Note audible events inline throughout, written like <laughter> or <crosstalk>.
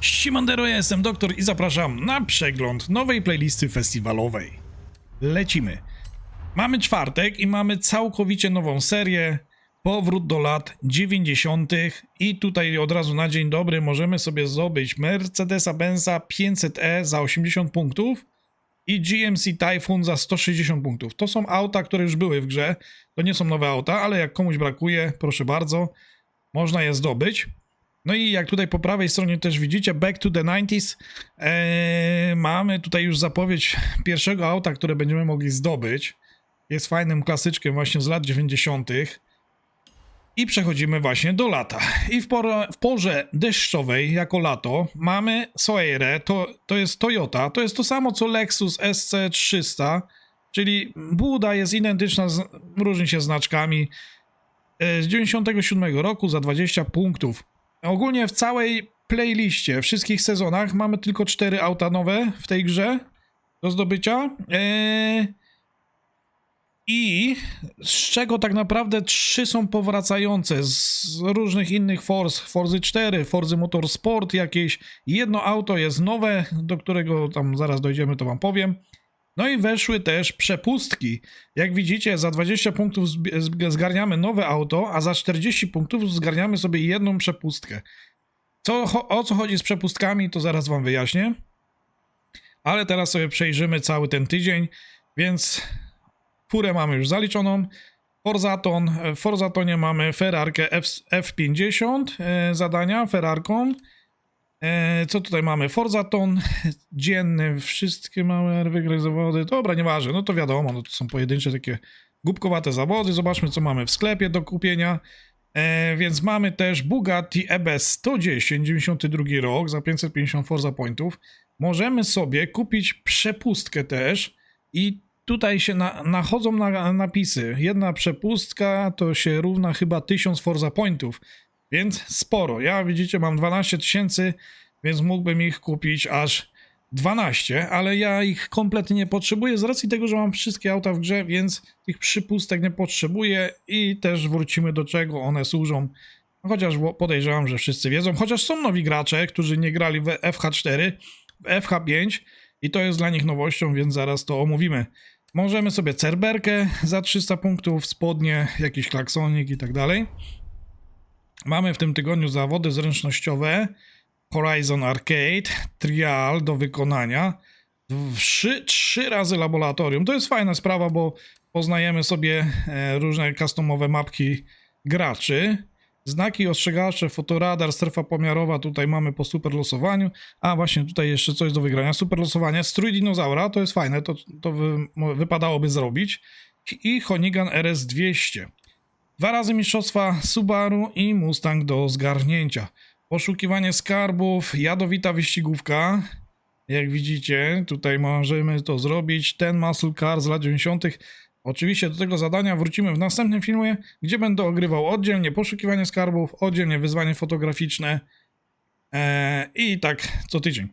Simandero, ja jestem doktor i zapraszam na przegląd nowej playlisty festiwalowej. Lecimy. Mamy czwartek i mamy całkowicie nową serię. Powrót do lat 90. I tutaj od razu na dzień dobry możemy sobie zdobyć Mercedesa Benza 500e za 80 punktów i GMC Typhoon za 160 punktów. To są auta, które już były w grze. To nie są nowe auta, ale jak komuś brakuje, proszę bardzo, można je zdobyć. No i jak tutaj po prawej stronie też widzicie, Back to the 90s, eee, mamy tutaj już zapowiedź pierwszego auta, które będziemy mogli zdobyć. Jest fajnym klasyczkiem właśnie z lat 90. I przechodzimy właśnie do lata. I w, porze, w porze deszczowej, jako lato, mamy Soeire, to, to jest Toyota, to jest to samo co Lexus SC300, czyli buda jest identyczna, z, różni się znaczkami. E, Z 97 roku za 20 punktów. Ogólnie w całej playliście, wszystkich sezonach mamy tylko 4 auta nowe w tej grze do zdobycia. Eee, I z czego tak naprawdę 3 są powracające z różnych innych Forz, Forzy 4, Forzy Motorsport jakieś. Jedno auto jest nowe, do którego tam zaraz dojdziemy, to wam powiem. No i weszły też przepustki. Jak widzicie, za 20 punktów zgarniamy nowe auto, a za 40 punktów zgarniamy sobie jedną przepustkę. Co, o co chodzi z przepustkami, to zaraz wam wyjaśnię. Ale teraz sobie przejrzymy cały ten tydzień, więc furę mamy już zaliczoną. Forzaton, w Forzatonie mamy Ferrarkę F, F50 e, zadania Ferrarką. E, co tutaj mamy? Forzaton <laughs> dzienny, wszystkie małe wygry zawody. Dobra, nieważne, no to wiadomo, no to są pojedyncze takie głupkowate zawody. Zobaczmy, co mamy w sklepie do kupienia. E, więc mamy też Bugatti E EB 110, 92 rok za 550 Forza Pointów. Możemy sobie kupić przepustkę też i tutaj się na, nachodzą na, napisy. Jedna przepustka to się równa chyba 1000 Forza Pointów, więc sporo. Ja widzicie mam 12 tysięcy, więc mógłbym ich kupić aż 12, ale ja ich kompletnie nie potrzebuję z racji tego, że mam wszystkie auta w grze, więc tych przypustek nie potrzebuję i też wrócimy do czego one służą. Chociaż podejrzewam, że wszyscy wiedzą, chociaż są nowi gracze, którzy nie grali w FH4, w FH5 i to jest dla nich nowością, więc zaraz to omówimy. Możemy sobie cerberkę za 300 punktów, spodnie, jakiś klaksonik i tak dalej. Mamy w tym tygodniu zawody zręcznościowe Horizon Arcade, trial do wykonania. Trzy, trzy razy laboratorium. To jest fajna sprawa, bo poznajemy sobie e, różne customowe mapki graczy. Znaki ostrzegawcze, fotoradar, strefa pomiarowa, tutaj mamy po super losowaniu. A właśnie tutaj jeszcze coś do wygrania. Super losowanie. Strój dinozaura, to jest fajne, to, to wy, wypadałoby zrobić. I Honigan RS200. Dwa razy mistrzostwa Subaru i Mustang do zgarnięcia. Poszukiwanie skarbów, jadowita wyścigówka. Jak widzicie, tutaj możemy to zrobić. Ten muscle car z lat 90. Oczywiście do tego zadania wrócimy w następnym filmie, gdzie będę ogrywał oddzielnie poszukiwanie skarbów, oddzielnie wyzwanie fotograficzne eee, i tak co tydzień.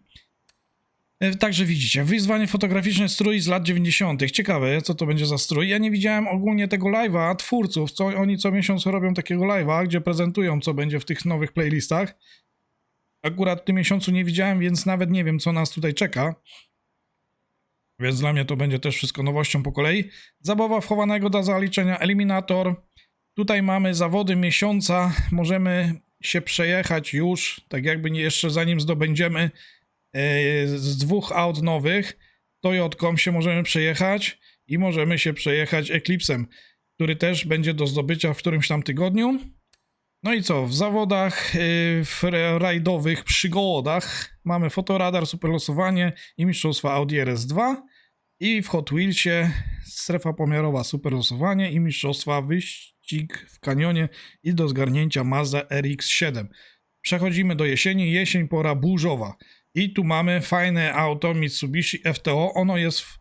E, Także widzicie, wyzwanie fotograficzne strój z lat 90. Ciekawe, co to będzie za strój. Ja nie widziałem ogólnie tego live'a twórców, co oni co miesiąc robią takiego live'a, gdzie prezentują, co będzie w tych nowych playlistach. Akurat w tym miesiącu nie widziałem, więc nawet nie wiem, co nas tutaj czeka. Więc dla mnie to będzie też wszystko nowością po kolei. Zabawa wchowanego do zaliczenia, eliminator. Tutaj mamy zawody miesiąca. Możemy się przejechać już, tak jakby jeszcze zanim zdobędziemy z dwóch aut nowych. Toyotką się możemy przejechać i możemy się przejechać Eclipsem, który też będzie do zdobycia w którymś tam tygodniu. No i co, w zawodach, yy, w rajdowych przygodach mamy fotoradar, superlosowanie i mistrzostwa Audi RS2 i w Hot Wheelsie strefa pomiarowa, superlosowanie i mistrzostwa wyścig w kanionie i do zgarnięcia Mazda RX-7. Przechodzimy do jesieni, jesień pora burzowa i tu mamy fajne auto Mitsubishi FTO, ono jest w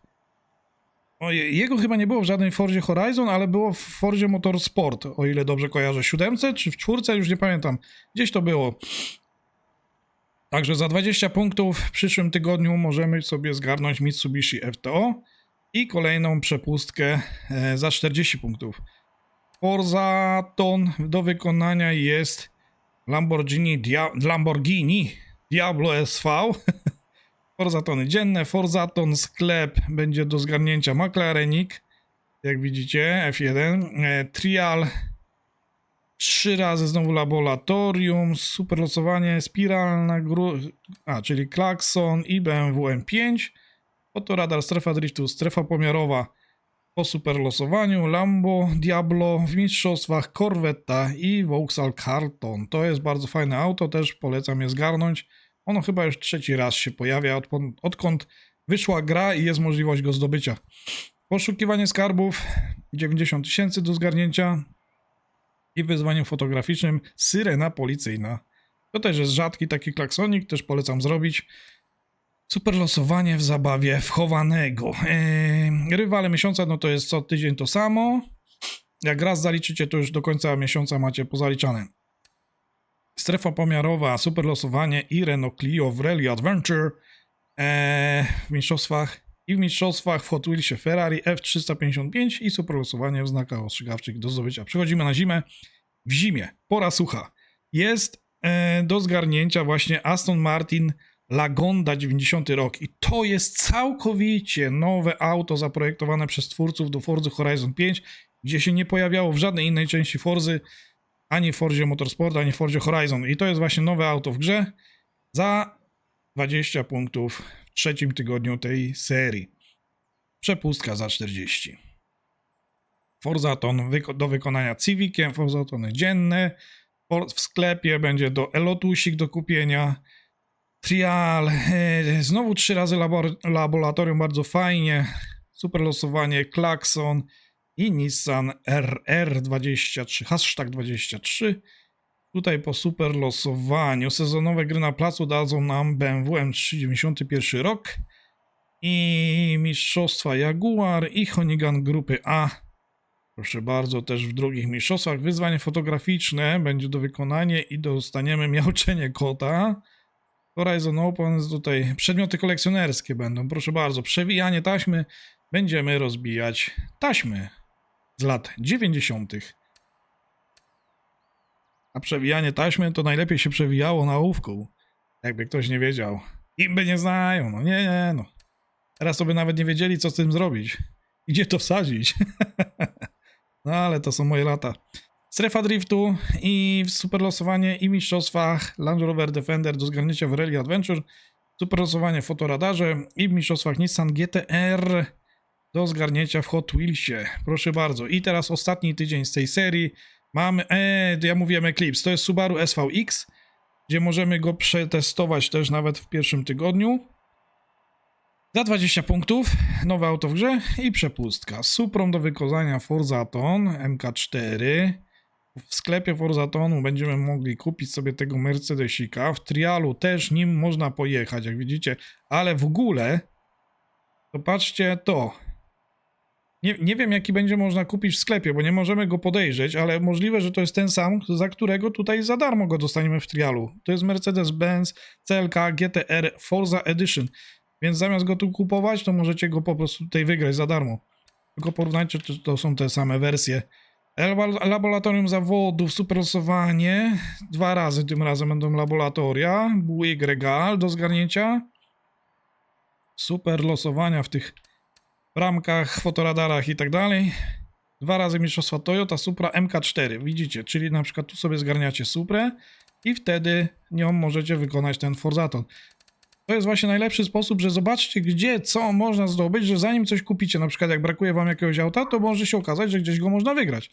Ojej, jego chyba nie było w żadnej Forzie Horizon, ale było w Forzie Motorsport, o ile dobrze kojarzę. Siódemce czy w czwórce, już nie pamiętam. Gdzieś to było. Także za 20 punktów w przyszłym tygodniu możemy sobie zgarnąć Mitsubishi FTO i kolejną przepustkę e, za 40 punktów. Forza Ton do wykonania jest Lamborghini, Dia- Lamborghini Diablo SV. <laughs> Forzatony dzienne, Forzaton sklep będzie do zgarnięcia McLarenik, jak widzicie, F1. E, Trial trzy razy znowu laboratorium, super losowanie, spiralna gru... A, czyli klakson i BMW M5. Oto radar, strefa driftu, strefa pomiarowa po super losowaniu, Lambo, Diablo, w mistrzostwach Corvetta i Vauxhall Carlton. To jest bardzo fajne auto, też polecam je zgarnąć. Ono chyba już trzeci raz się pojawia, odpon- odkąd wyszła gra i jest możliwość go zdobycia. Poszukiwanie skarbów, 90 tysięcy do zgarnięcia i wyzwaniem fotograficznym syrena policyjna. To też jest rzadki taki klaksonik, też polecam zrobić. Super losowanie w zabawie wchowanego. Eee, rywale miesiąca, no to jest co tydzień to samo. Jak raz zaliczycie, to już do końca miesiąca macie pozaliczane. Strefa pomiarowa, super losowanie i Renault Clio w Rally Adventure eee, w mistrzostwach i w mistrzostwach w Hot Wheelsie Ferrari F355 i super losowanie w znakach ostrzegawczych do zdobycia. Przechodzimy na zimę. W zimie, pora sucha. Jest e, do zgarnięcia właśnie Aston Martin Lagonda 90 rok i to jest całkowicie nowe auto zaprojektowane przez twórców do Forza Horizon 5, gdzie się nie pojawiało w żadnej innej części Forzy, ani w Forzie Motorsport, ani w Forzie Horizon. I to jest właśnie nowe auto w grze za 20 punktów w trzecim tygodniu tej serii. Przepustka za 40. Forzaton do wykonania Civiciem, Forzatony dzienne. W sklepie będzie do Elotusik do kupienia. Trial, <laughs> e, znowu trzy razy labor- laboratorium, bardzo fajnie. Super losowanie, Klakson i Nissan RR23, hashtag 23. Tutaj po super losowaniu sezonowe gry na placu dadzą nam BMW M391 rok i mistrzostwa Jaguar i Honigan grupy A. Proszę bardzo, też w drugich mistrzostwach wyzwanie fotograficzne będzie do wykonania i dostaniemy miauczenie <laughs> kota. Horizon Open tutaj przedmioty kolekcjonerskie będą. Proszę bardzo, przewijanie taśmy. Będziemy rozbijać taśmy z lat 90. A przewijanie taśmy to najlepiej się przewijało na ołówku. Jakby ktoś nie wiedział. Imby nie znają, no nie, nie, no. Teraz to by nawet nie wiedzieli, co z tym zrobić. Gdzie to wsadzić. <laughs> no ale to są moje lata. Strefa driftu i super losowanie i mistrzostwach Land Rover Defender do zgarnięcia w Rally Adventure. Super losowanie w fotoradarze i w mistrzostwach Nissan GTR do zgarnięcia w Hot Wheelsie. Proszę bardzo. I teraz ostatni tydzień z tej serii. Mamy, e, ja mówiłem Eclipse, to jest Subaru SVX, gdzie możemy go przetestować też nawet w pierwszym tygodniu. Za 20 punktów, nowe auto w grze i przepustka. Suprą do wykonania Forzaton MK4. W sklepie Forzatonu będziemy mogli kupić sobie tego Mercedesika. W Trialu też nim można pojechać, jak widzicie, ale w ogóle to patrzcie to. Nie, nie wiem, jaki będzie można kupić w sklepie, bo nie możemy go podejrzeć, ale możliwe, że to jest ten sam, za którego tutaj za darmo go dostaniemy w trialu. To jest Mercedes-Benz CLK GTR Forza Edition. Więc zamiast go tu kupować, to możecie go po prostu tutaj wygrać za darmo. Tylko porównajcie, czy to są te same wersje. Lab- Laboratorium zawodów, super losowanie. Dwa razy tym razem będą laboratoria. Regal do zgarnięcia. Super losowania w tych ramkach, fotoradarach i tak dalej. Dwa razy mistrzostwa Toyota Supra MK4. Widzicie, czyli na przykład tu sobie zgarniacie Suprę i wtedy nią możecie wykonać ten Forzaton. To jest właśnie najlepszy sposób, że zobaczcie gdzie, co można zdobyć, że zanim coś kupicie, na przykład jak brakuje wam jakiegoś auta, to może się okazać, że gdzieś go można wygrać.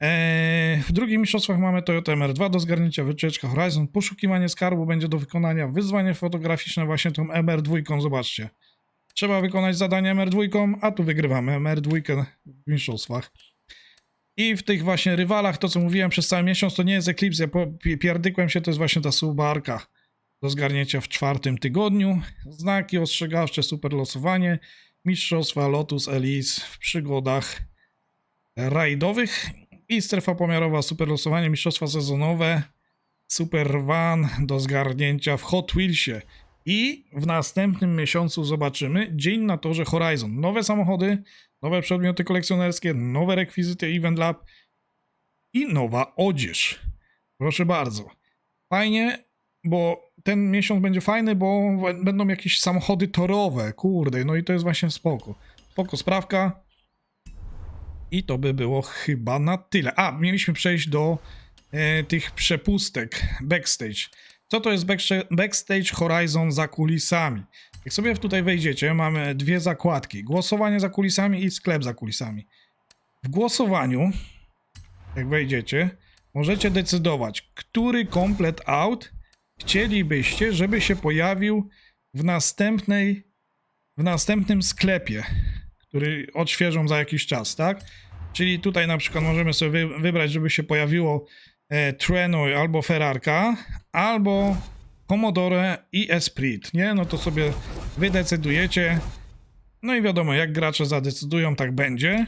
Eee, w drugim mistrzostwach mamy Toyota MR2 do zgarnięcia, wycieczka Horizon, poszukiwanie skarbu będzie do wykonania, wyzwanie fotograficzne właśnie tą MR2, zobaczcie. Trzeba wykonać zadanie MR2, a tu wygrywamy MR2 w mistrzostwach. I w tych właśnie rywalach, to co mówiłem przez cały miesiąc, to nie jest Eclipse, ja pierdykłem się, to jest właśnie ta Subarka do zgarnięcia w czwartym tygodniu. Znaki ostrzegawcze, super losowanie, mistrzostwa Lotus Elise w przygodach rajdowych i strefa pomiarowa, super losowanie, mistrzostwa sezonowe, super van do zgarnięcia w Hot Wheelsie. I w następnym miesiącu zobaczymy dzień na torze Horizon. Nowe samochody, nowe przedmioty kolekcjonerskie, nowe rekwizyty Event Lab i nowa odzież. Proszę bardzo. Fajnie, bo ten miesiąc będzie fajny, bo będą jakieś samochody torowe, kurde, no i to jest właśnie spoko. Spoko sprawka. I to by było chyba na tyle. A, mieliśmy przejść do e, tych przepustek backstage. Co to jest backsta- backstage Horizon za kulisami? Jak sobie tutaj wejdziecie, mamy dwie zakładki. Głosowanie za kulisami i sklep za kulisami. W głosowaniu, jak wejdziecie, możecie decydować, który komplet aut chcielibyście, żeby się pojawił w następnej, w następnym sklepie, który odświeżą za jakiś czas, tak? Czyli tutaj na przykład możemy sobie wy- wybrać, żeby się pojawiło e, albo Ferrarka, albo Commodore i Esprit, nie? No to sobie wy decydujecie. No i wiadomo, jak gracze zadecydują, tak będzie.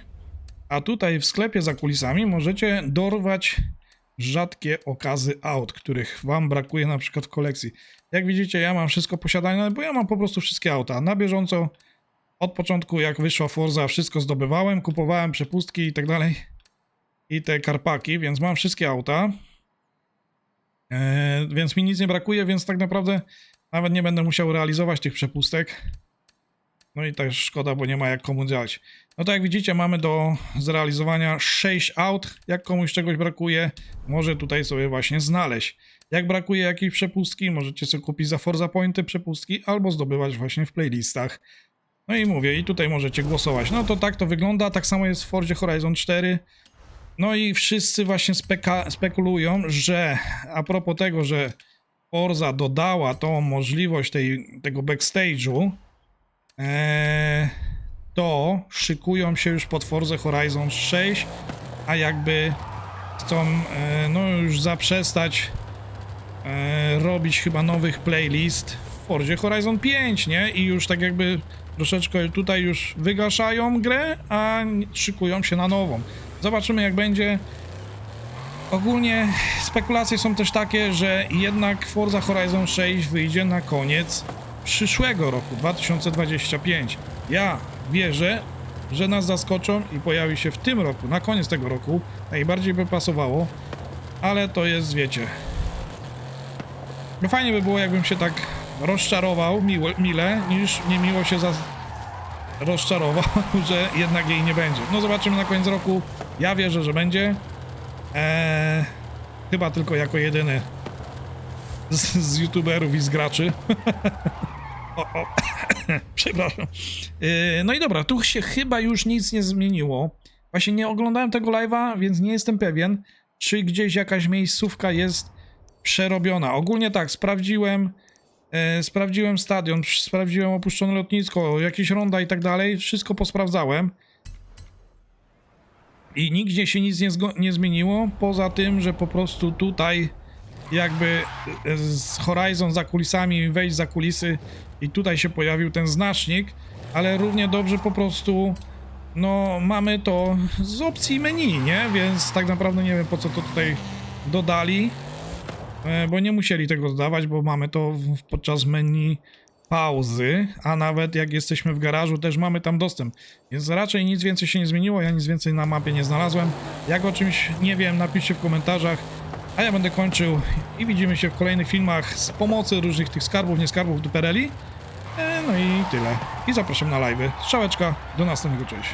A tutaj w sklepie za kulisami możecie dorwać rzadkie okazy aut, których wam brakuje na przykład w kolekcji. Jak widzicie, ja mam wszystko posiadane, bo ja mam po prostu wszystkie auta. Na bieżąco, od początku jak wyszła Forza, wszystko zdobywałem, kupowałem przepustki i tak dalej. I te karpaki, więc mam wszystkie auta. Eee, więc mi nic nie brakuje, więc tak naprawdę nawet nie będę musiał realizować tych przepustek. No i też szkoda, bo nie ma jak komu działać. No to jak widzicie, mamy do zrealizowania 6 aut. Jak komuś czegoś brakuje, może tutaj sobie właśnie znaleźć. Jak brakuje jakiejś przepustki, możecie sobie kupić za Forza Pointy przepustki albo zdobywać właśnie w playlistach. No i mówię, i tutaj możecie głosować. No to tak to wygląda, tak samo jest w Forzie Horizon 4. No i wszyscy właśnie speka- spekulują, że a propos tego, że Forza dodała tą możliwość tej, tego backstage'u, Eee, to szykują się już pod Forza Horizon 6, a jakby chcą e, no już zaprzestać e, robić chyba nowych playlist w Forzie Horizon 5, nie? I już tak jakby troszeczkę tutaj już wygaszają grę, a szykują się na nową. Zobaczymy jak będzie. Ogólnie spekulacje są też takie, że jednak Forza Horizon 6 wyjdzie na koniec przyszłego roku, 2025. Ja wierzę, że nas zaskoczą i pojawi się w tym roku, na koniec tego roku. Najbardziej by pasowało, ale to jest, wiecie. No fajnie by było, jakbym się tak rozczarował mile, niż niemiło się za... rozczarował, <laughs> że jednak jej nie będzie. No zobaczymy na koniec roku. Ja wierzę, że będzie. Eee, chyba tylko jako jedyny z, z youtuberów i z graczy. <laughs> o, <coughs> o. Przepraszam. Yy, no i dobra, tu się chyba już nic nie zmieniło. Właśnie nie oglądałem tego live'a, więc nie jestem pewien, czy gdzieś jakaś miejscówka jest przerobiona. Ogólnie tak, sprawdziłem, e, sprawdziłem stadion, sprawdziłem opuszczone lotnisko, jakieś ronda i tak dalej, wszystko posprawdzałem. I nigdzie się nic nie, nie zmieniło, poza tym, że po prostu tutaj jakby e, z Horizon za kulisami, wejść za kulisy i tutaj się pojawił ten znacznik, ale równie dobrze po prostu no mamy to z opcji menu, nie? Więc tak naprawdę nie wiem po co to tutaj dodali, e, bo nie musieli tego dodawać, bo mamy to podczas menu pauzy, a nawet jak jesteśmy w garażu też mamy tam dostęp. Więc raczej nic więcej się nie zmieniło, ja nic więcej na mapie nie znalazłem. Jak o czymś nie wiem, napiszcie w komentarzach. A ja będę kończył i widzimy się w kolejnych filmach z pomocy różnych tych skarbów, nie skarbów, dupereli. E, no i tyle. I zapraszam na live'y. Strzałeczka, do następnego, cześć.